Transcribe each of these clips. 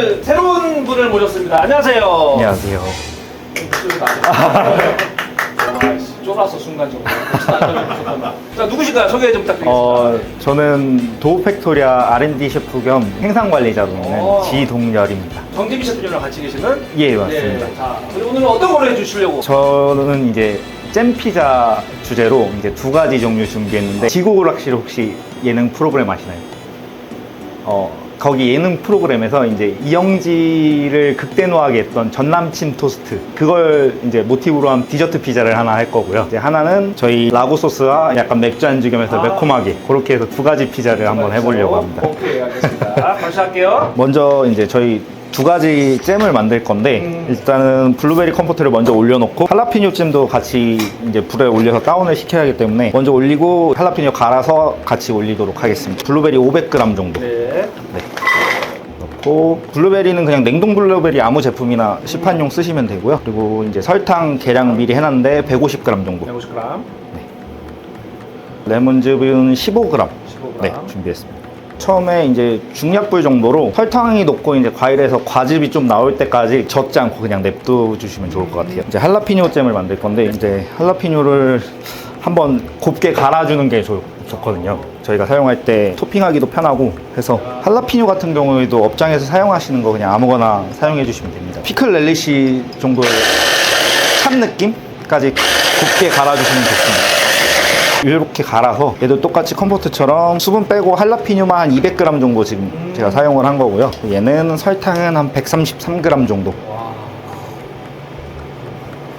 오늘 새로운 분을 모셨습니다. 안녕하세요. 안녕하세요. 쫄았어 순간적으로. 자 누구신가요? 소개 좀 부탁드리겠습니다. 어, 저는 도우 팩토리아 R&D 셰프 겸 행상 관리자로 있는 어. 지동열입니다. 정재미 셰프님이랑 같이 계시는 예, 맞습니다. 네, 자 그리고 오늘 어떤 거를 해주시려고? 저는 이제 잼 피자 주제로 이제 두 가지 종류 준비했는데 지구오락실 혹시 예능 프로그램 아시나요? 어, 거기 예능 프로그램에서 이제 이영지를 극대노하게 했던 전남친 토스트 그걸 이제 모티브로 한 디저트 피자를 하나 할 거고요. 이제 하나는 저희 라고 소스와 약간 맥주 안주 겸해서 아. 매콤하게 그렇게 해서 두 가지 피자를 한번 해보려고 합니다. 오케이 알겠습니다. 다시 할게요. 먼저 이제 저희 두 가지 잼을 만들 건데 음. 일단은 블루베리 컴포트를 먼저 올려놓고 할라피뇨 잼도 같이 이제 불에 올려서 다운을 시켜야 하기 때문에 먼저 올리고 할라피뇨 갈아서 같이 올리도록 하겠습니다. 블루베리 500g 정도 네. 넣고 블루베리는 그냥 냉동 블루베리 아무 제품이나 시판용 쓰시면 되고요. 그리고 이제 설탕 계량 미리 해놨는데 150g 정도. 150g. 레몬즙은 15g. 15g. 네, 준비했습니다. 처음에 이제 중약불 정도로 설탕이 녹고 이제 과일에서 과즙이 좀 나올 때까지 젓지 않고 그냥 냅둬 주시면 좋을 것 같아요. 이제 할라피뇨 잼을 만들 건데 이제 할라피뇨를 한번 곱게 갈아주는 게 좋, 좋거든요. 저희가 사용할 때 토핑하기도 편하고 해서 할라피뇨 같은 경우에도 업장에서 사용하시는 거 그냥 아무거나 사용해 주시면 됩니다. 피클 렐리시 정도의 찬 느낌까지 곱게 갈아주시면 좋습니다. 이렇게 갈아서 얘도 똑같이 컴포트처럼 수분 빼고 할라피뇨만 한 200g 정도 지금 제가 사용을 한 거고요. 얘는 설탕은 한 133g 정도.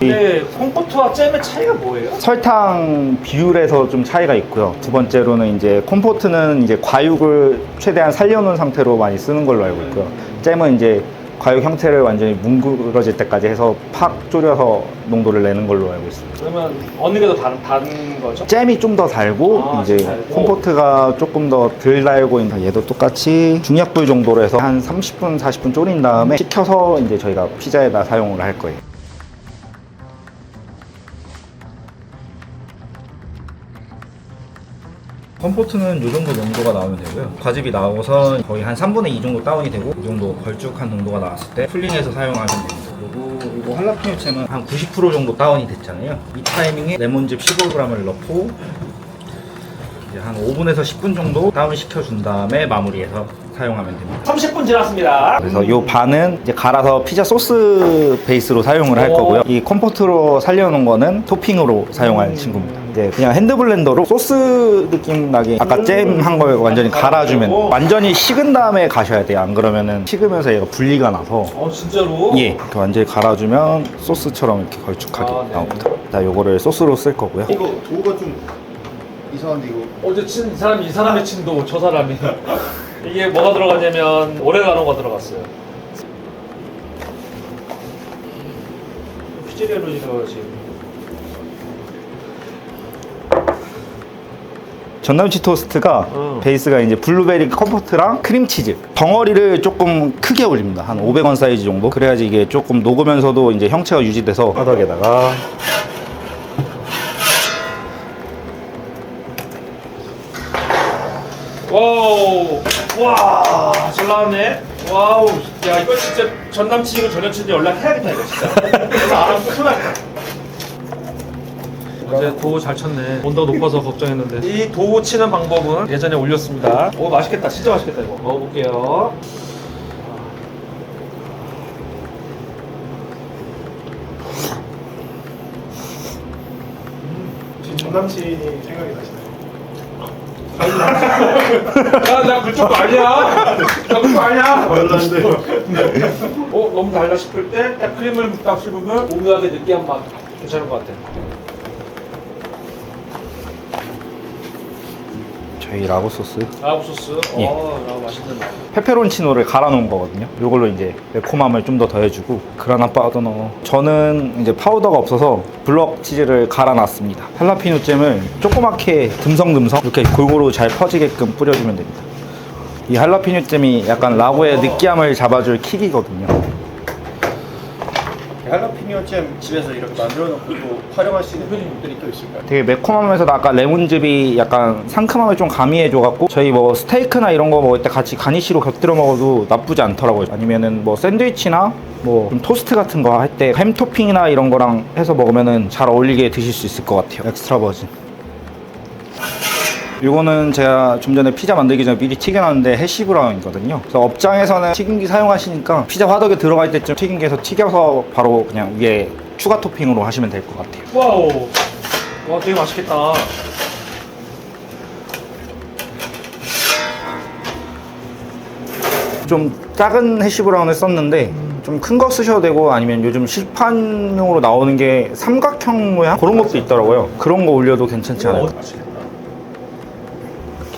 와. 근데 콤포트와 잼의 차이가 뭐예요? 설탕 비율에서 좀 차이가 있고요. 두 번째로는 이제 콤포트는 이제 과육을 최대한 살려놓은 상태로 많이 쓰는 걸로 알고 있고요. 잼은 이제 과육 형태를 완전히 뭉그러질 때까지 해서 팍 졸여서 농도를 내는 걸로 알고 있습니다. 그러면 어느 게 더 다른, 다른 거죠? 잼이 좀 더 달고 아, 이제 좀 달고. 콤포트가 조금 더 덜 달고 있는 얘도 똑같이 중약불 정도로 해서 한 30분 40분 졸인 다음에 식혀서 이제 저희가 피자에다 사용을 할 거예요. 컴포트는 이 정도 농도가 나오면 되고요. 과즙이 나오고서 거의 한 3분의 2 정도 다운이 되고 이 정도 걸쭉한 농도가 나왔을 때 풀링해서 사용하면 됩니다. 그리고 이거 할라피뇨 잼은 한 90% 정도 다운이 됐잖아요. 이 타이밍에 레몬즙 15g을 넣고 이제 한 5분에서 10분 정도 다운 시켜준 다음에 마무리해서 사용하면 됩니다. 30분 지났습니다. 그래서 이 반은 이제 갈아서 피자 소스 베이스로 사용을 할 오. 거고요. 이 컴포트로 살려놓은 거는 토핑으로 사용할 친구입니다. 이제 그냥 핸드블렌더로 소스 느낌 나게 아까 잼 한 걸 완전히 갈아주면 완전히 식은 다음에 가셔야 돼요. 안 그러면은 식으면서 얘가 분리가 나서 어 진짜로? 예, 이렇게 완전히 갈아주면 소스처럼 이렇게 걸쭉하게 아, 네. 나옵니다. 자, 요거를 소스로 쓸 거고요. 이거 도우가 좀 이상한데 이거 어제 친, 이 사람이 이 사람의 친도 저 사람이 이게 뭐가 들어갔냐면 오레가노가 들어갔어요. 피제리아로 지금 전남치 토스트가 음. 베이스가 이제 블루베리 컴포트랑 크림치즈 덩어리를 조금 크게 올립니다 한 500원 사이즈 정도 그래야지 이게 조금 녹으면서도 이제 형체가 유지돼서 화덕에다가 와우 와잘 나왔네. 와우 야 이거 진짜 전 남친이고 전 여친한테 연락해야겠다 이거 진짜. 그래서 알아서 큰일 났다. 어제 도우 잘 쳤네. 온도가 높아서 걱정했는데. 이 도우 치는 방법은 예전에 올렸습니다. 오 맛있겠다. 진짜 맛있겠다 이거. 먹어볼게요. 지금 전 남친이 생각이 나시나요? 야, 나 그쪽도 아니야. 나 그쪽 아니야. 별난데요. 어, 너무 달다 싶을 때 딱 크림을 딱 씹으면 오묘하게 느끼한 맛 괜찮을 것 같아. 저희 라고 소스. 라브 소스. 예. 어, 라브 맛있는 맛. 페페론치노를 갈아 놓은 거거든요. 요걸로 이제 매콤함을 좀 더 더해주고. 그라나 파우더 넣어 저는 이제 파우더가 없어서 블럭 치즈를 갈아 놨습니다. 할라피뇨 잼을 조그맣게 듬성듬성 이렇게 골고루 잘 퍼지게끔 뿌려주면 됩니다. 이 할라피뇨 잼이 약간 라고의 느끼함을 잡아줄 킥이거든요 할라피니오 잼 집에서 이렇게 만들어 놓고 또 활용할 수 있는 메뉴들이 또 있을까요? 되게 매콤하면서도 아까 레몬즙이 약간 상큼함을 좀 가미해줘갖고 저희 뭐 스테이크나 이런 거 먹을 때 같이 가니쉬로 곁들여 먹어도 나쁘지 않더라고요. 아니면은 뭐 샌드위치나 뭐 좀 토스트 같은 거 할 때 햄 토핑이나 이런 거랑 해서 먹으면은 잘 어울리게 드실 수 있을 것 같아요. 엑스트라 버진. 이거는 제가 좀 전에 피자 만들기 전에 미리 튀겨놨는데 해시 브라운이거든요. 그래서 업장에서는 튀김기 사용하시니까 피자 화덕에 들어갈 때쯤 튀김기에서 튀겨서 바로 그냥 위에 추가 토핑으로 하시면 될 것 같아요. 와우. 와 되게 맛있겠다. 좀 작은 해시 브라운을 썼는데 좀 큰 거 쓰셔도 되고 아니면 요즘 실판용으로 나오는 게 삼각형 모양 그런 것도 있더라고요. 그런 거 올려도 괜찮지 어, 않을까. 맛있겠다.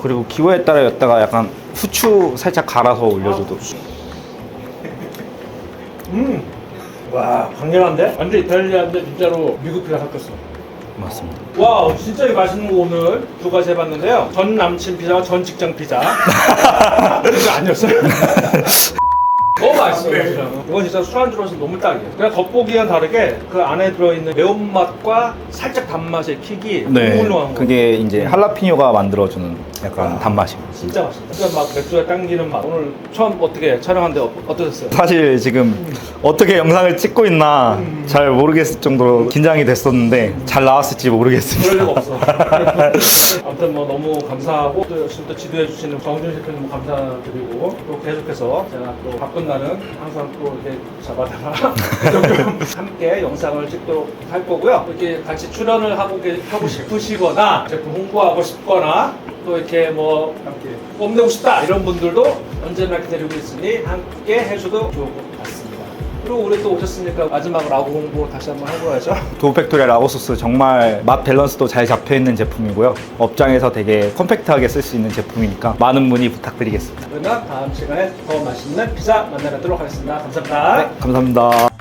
그리고 기호에 따라 여기다가 약간 후추 살짝 갈아서 올려줘도 음. 와 강렬한데? 완전 이탈리아인데 진짜로 미국 피자 섞였어. 맞습니다. 와우 진짜 이 맛있는 거 오늘 두 가지 해봤는데요. 전 남친 피자와 전 직장 피자. 이거 아니었어요? 너무 맛있어요. 진짜. 이건 진짜 술안주로서 너무 딱이에요. 그냥 겉보기와는 다르게 그 안에 들어있는 매운맛과 살짝 단맛의 킥이 네, 훌륭한 거. 그게 이제 할라피뇨가 만들어주는 약간 단맛입니다. 진짜 맛있다. 진짜 막 맥주에 당기는 맛. 오늘 처음 어떻게 촬영하는데 어, 어떠셨어요? 사실 지금 어떻게 영상을 찍고 있나 잘 모르겠을 정도로 긴장이 됐었는데 잘 나왔을지 모르겠습니다. 그럴 리가 없어. 아무튼 뭐 너무 감사하고 또 열심히 또 지도해 주시는 정준 셰프님 감사드리고 또 계속해서 제가 또 바쁜 날은 항상 또 이렇게 잡아다가 함께 영상을 찍도록 할 거고요. 이렇게 같이 출연 을 하고 계- 하고 싶으시거나 제품 홍보하고 싶거나 또 이렇게 뭐 함께 뽐내고 싶다 이런 분들도 언제나 기다리고 있으니 함께 해줘도 좋을 것 같습니다. 그리고 우리 또 오셨으니까 마지막 라고 홍보 다시 한번 해보야죠. 도우팩토리아 라고소스 정말 맛 밸런스도 잘 잡혀 있는 제품이고요. 업장에서 되게 컴팩트하게 쓸 수 있는 제품이니까 많은 문의 부탁드리겠습니다. 그러면 다음 시간에 더 맛있는 피자 만나뵙도록 하겠습니다. 감사합니다. 감사합니다.